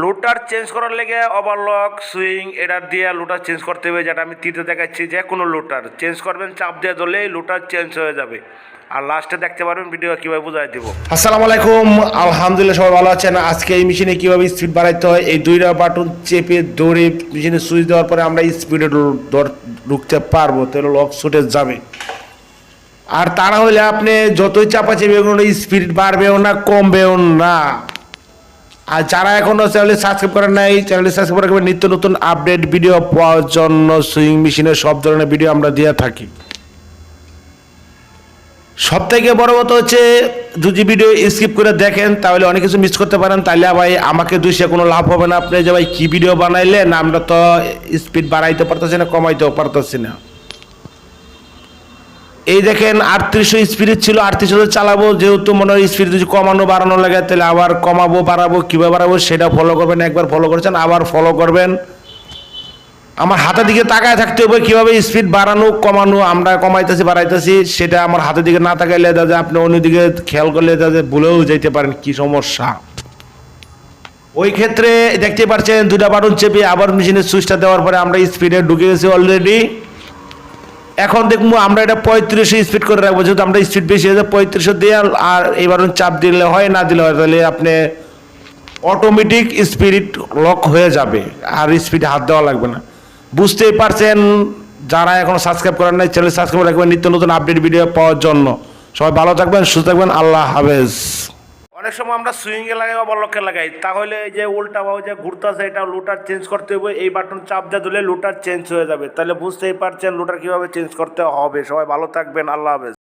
লোটার change করার লেগে overlock, swing, এটা দিয়ে লোটার চেঞ্জ করতে হবে, যেটা আমি তীতে দেখাচ্ছি, যে কোনো লোটার। চেঞ্জ করবেন, চাপ দিয়ে ধরলেই লোটার চেঞ্জ হয়ে যাবে। আর লাস্টে দেখতে পারবেন ভিডিও কীভাবে বোঝাই দেবো। আসসালামু আলাইকুম, আলহামদুলিল্লাহ সবাই ভালো আছেন। আজকে এই মেশিনে কীভাবে স্পিড বাড়াইতে হয়, এই দুইটা বাটন চেপে দৌড়ে মেশিনে সুইচ দেওয়ার পরে আমরা স্পিডে ঢুকতে পারব, তাহলে লক ছুটে যাবে। আর তারা হলে আপনি যতই চাপা চেপে স্পিড বাড়বেও না, কমবেও না। আর যারা এখনও চ্যানেলে সাবস্ক্রাইব করেন নাই চ্যানেলে সাবস্ক্রাইব করে নিত্য নতুন আপডেট ভিডিও পাওয়ার জন্য সুইং মেশিনের সব ধরনের ভিডিও আমরা দিয়ে থাকি। সব থেকে বড় কথা হচ্ছে, যদি ভিডিও স্কিপ করে দেখেন, তাহলে অনেক কিছু মিস করতে পারেন। তাহলে ভাই, আমাকে দুইশে কোনো লাভ হবে না। আপনি যে ভাই কী ভিডিও বানাইলেন, আমরা তো স্পিড বাড়াইতে পারতেছি না, কমাইতেও পারতেছি না। এই দেখেন আটত্রিশশো স্পিড ছিল, আটত্রিশশো চালাবো, যেহেতু মনে হয় স্পিড যদি কমানো বাড়ানো লাগে, তাহলে আবার কমাবো, বাড়াবো, কীভাবে বাড়াবো সেটা ফলো করবেন, একবার ফলো করেছেন, আবার ফলো করবেন। আমার হাতের দিকে তাকায় থাকতে হবে, কীভাবে স্পিড বাড়ানো, কমানো, আমরা কমাইতেছি, বাড়াইতেছি, সেটা আমার হাতের দিকে না তাকাইলে দাদা আপনি অন্যদিকে খেয়াল করলে দাদা ভুলেও যেতে পারেন, কি সমস্যা। ওই ক্ষেত্রে দেখতে পাচ্ছেন, দুটা বাটন চেপে আবার মেশিনের সুইচটা দেওয়ার পরে আমরা স্পিডে ঢুকে গেছি অলরেডি এখন দেখব আমরা এটা পঁয়ত্রিশে স্পিড করে রাখব, যেহেতু আমরা স্পিড বেশি হয়েছে পঁয়ত্রিশশো দিয়ে আর এবার চাপ দিলে হয়, না দিলে হয়, তাহলে আপনি অটোমেটিক স্পিরিট লক হয়ে যাবে আর স্পিডে হাত দেওয়া লাগবে না। বুঝতেই পারছেন, যারা এখন সাবস্ক্রাইব করেন নাই চ্যানেল সাবস্ক্রাইব রাখবেন, নিত্য নতুন আপডেট ভিডিও পাওয়ার জন্য। সবাই ভালো থাকবেন, সুস্থ থাকবেন, আল্লাহ হাফেজ। অনেক সময় আমরা সুইংয়ে লাগাই বা বলকে লাগাই, তাহলে এই যে উল্টা বা যে ঘুরতেছে এটা লোটার চেঞ্জ করতে হবে এই বাটন চাপ দিয়ে দিলে লোটার চেঞ্জ হয়ে যাবে। তাহলে বুঝতেই পারছেন লোটার কীভাবে চেঞ্জ করতে হবে। সবাই ভালো থাকবেন, আল্লাহ হাফেজ।